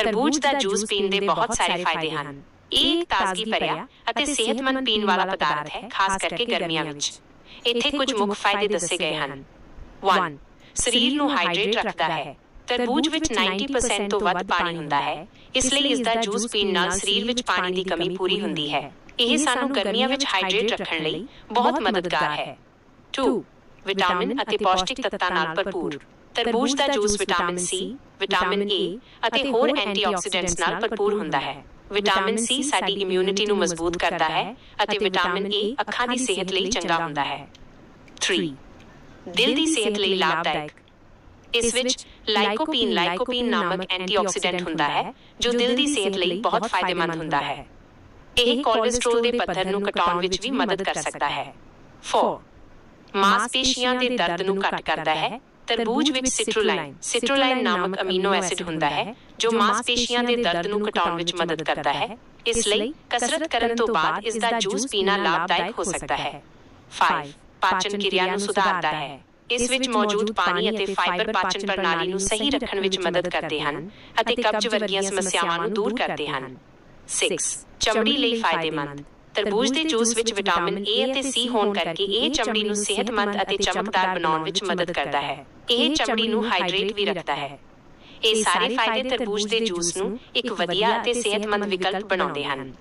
ਤਰਬੂਜ ਦਾ ਜੂਸ ਪੀਣ ਦੇ ਬਹੁਤ ਸਾਰੇ ਫਾਇਦੇ ਹਨ। ਇਹ ਇੱਕ ਤਾਜ਼ਗੀ ਭਰਿਆ ਅਤੇ ਸਿਹਤਮੰਦ ਪੀਣ ਵਾਲਾ ਪਦਾਰਥ ਹੈ ਖਾਸ ਕਰਕੇ ਗਰਮੀਆਂ ਵਿੱਚ। ਇੱਥੇ ਕੁਝ ਮੁੱਖ ਫਾਇਦੇ ਦੱਸੇ ਗਏ ਹਨ। 1 ਸਰੀਰ ਨੂੰ ਹਾਈਡਰੇਟ ਰੱਖਦਾ ਹੈ। ਤਰਬੂਜ ਵਿੱਚ 90% ਤੋਂ ਵੱਧ ਪਾਣੀ ਹੁੰਦਾ ਹੈ ਇਸ ਲਈ ਇਸ ਦਾ ਜੂਸ ਪੀਣ ਨਾਲ ਸਰੀਰ ਵਿੱਚ ਪਾਣੀ ਦੀ ਕਮੀ ਪੂਰੀ ਹੁੰਦੀ ਹੈ। ਇਹ ਸਾਨੂੰ ਗਰਮੀਆਂ ਵਿੱਚ ਹਾਈਡਰੇਟ ਰੱਖਣ ਲਈ ਬਹੁਤ ਮਦਦਗਾਰ ਹੈ। 2 ਵਿਟਾਮਿਨ ਅਤੇ ਪੌਸ਼ਟਿਕ ਤੱਤਾਂ ਨਾਲ ਭਰਪੂਰ ਤਰਬੂਜ ਦਾ juice vitamin C vitamin A ਅਤੇ ਹੋਰ ਐਂਟੀਆਕਸੀਡੈਂਟਸ ਨਾਲ ਭਰਪੂਰ ਹੁੰਦਾ ਹੈ। ਵਿਟਾਮਿਨ ਸੀ ਸਾਡੀ ਇਮਿਊਨਿਟੀ ਨੂੰ ਮਜ਼ਬੂਤ ਕਰਦਾ ਹੈ ਅਤੇ ਵਿਟਾਮਿਨ ਏ ਅੱਖਾਂ ਦੀ ਸਿਹਤ ਲਈ ਚੰਗਾ ਹੁੰਦਾ ਹੈ। 3 ਦਿਲ ਦੀ ਸਿਹਤ ਲਈ ਲਾਭਦਾਇਕ। ਇਸ ਵਿੱਚ ਲਾਈਕੋਪੀਨ ਲਾਈਕੋਪੀਨ ਨਾਮਕ ਐਂਟੀਆਕਸੀਡੈਂਟ ਹੁੰਦਾ ਹੈ ਜੋ ਦਿਲ ਦੀ ਸਿਹਤ ਲਈ ਬਹੁਤ ਫਾਇਦੇਮੰਦ ਹੁੰਦਾ ਹੈ। ਇਹ ਕੋਲੇਸਟ੍ਰੋਲ ਦੇ ਪੱਧਰ ਨੂੰ ਘਟਾਉਣ ਵਿੱਚ ਵੀ ਮਦਦ ਕਰ ਸਕਦਾ ਹੈ। 4 ਮਾਸਪੇਸ਼ੀਆਂ ਦੇ ਦਰਦ ਨੂੰ ਘੱਟ ਕਰਦਾ ਹੈ ਤਰਬੂਜ ਵਿੱਚ ਸਿਟਰੋਲਾਈਨ। ਸਿਟਰੋਲਾਈਨ ਨਾਮਕ ਅਮੀਨੋ ਐਸਿਡ ਹੁੰਦਾ ਹੈ ਜੋ ਮਾਸਪੇਸ਼ੀਆਂ ਦੇ ਦਰਦ ਨੂੰ ਘਟਾਉਣ ਵਿੱਚ ਮਦਦ ਕਰਦਾ ਹੈ। ਇਸ ਲਈ ਕਸਰਤ ਕਰਨ ਤੋਂ ਬਾਅਦ ਇਸ ਦਾ ਜੂਸ ਪੀਣਾ ਲਾਭਦਾਇਕ ਹੋ ਸਕਦਾ ਹੈ। 5 ਪਾਚਨ ਕਿਰਿਆ ਨੂੰ ਸੁਧਾਰਦਾ ਹੈ। ਇਸ ਵਿੱਚ ਮੌਜੂਦ ਪਾਣੀ ਅਤੇ ਫਾਈਬਰ ਪਾਚਨ ਪ੍ਰਣਾਲੀ ਨੂੰ ਸਹੀ ਰੱਖਣ ਵਿੱਚ ਮਦਦ ਕਰਦੇ ਹਨ ਅਤੇ ਕਬਜ਼ ਵਰਗੀਆਂ ਸਮੱਸਿਆਵਾਂ ਨੂੰ ਦੂਰ ਕਰਦੇ ਹਨ। 6 ਚਮੜੀ ਲਈ ਫਾਇਦੇਮੰਦ। ਤਰਬੂਜ ਦੇ ਜੂਸ ਵਿੱਚ ਵਿਟਾਮਿਨ ਏ ਅਤੇ ਸੀ ਹੋਣ ਕਰਕੇ ਇਹ ਚਮੜੀ ਨੂੰ ਸਿਹਤਮੰਦ ਅਤੇ ਚਮਕਦਾਰ ਬਣਾਉਣ ਵਿੱਚ ਮਦਦ ਕਰਦਾ ਹੈ। ਇਹ ਚਮੜੀ ਨੂੰ ਹਾਈਡਰੇਟ ਵੀ ਰੱਖਦਾ ਹੈ। ਇਹ ਸਾਰੇ ਫਾਇਦੇ ਤਰਬੂਜ ਦੇ ਜੂਸ ਨੂੰ ਇੱਕ ਵਧੀਆ ਅਤੇ ਸਿਹਤਮੰਦ ਵਿਕਲਪ ਬਣਾਉਂਦੇ ਹਨ।